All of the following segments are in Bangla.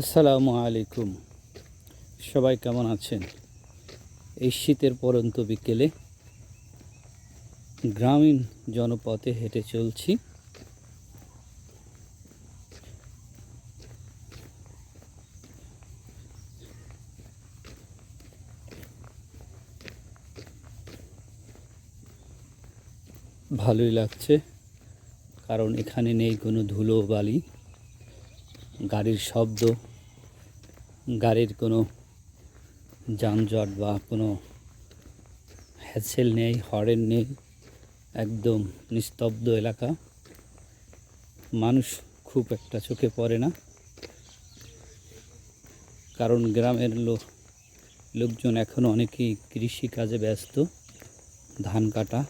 আসসালামু আলাইকুম। সবাই কেমন আছেন? এই শীতের পরন্ত বিকেলে গ্রামীণ জনপথে হেঁটে চলছি। ভালোই লাগছে, কারণ এখানে নেই কোনো ধুলো বালি। গাড়ির শব্দ, গাড়ির কোনো যানজট বা কোনো হ্যাসেল নেই, হরেন নেই, একদম নিস্তব্ধ এলাকা। মানুষ খুব একটা চোখে পড়ে না, কারণ গ্রামের লোক লোকজন এখনও অনেকেই কৃষি কাজে ব্যস্ত। ধান কাটা,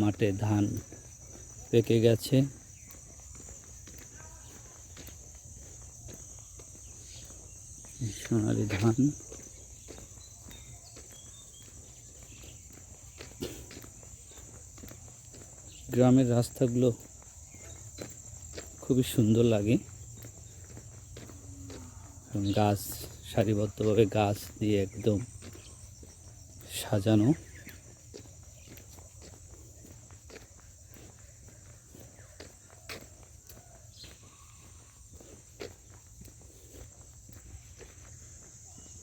মাঠে ধান পেকে গেছে। সোনালি ধান। গ্রামের রাস্তাগুলো খুবই সুন্দর লাগে। গাছ সারিবদ্ধভাবে গাছ দিয়ে একদম সাজানো।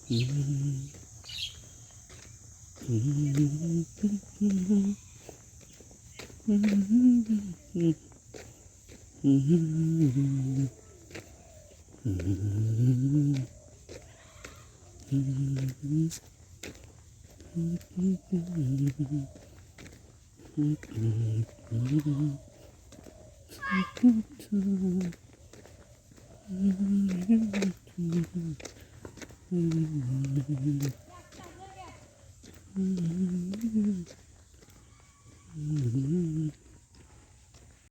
Mm-hmm. Mm-hmm.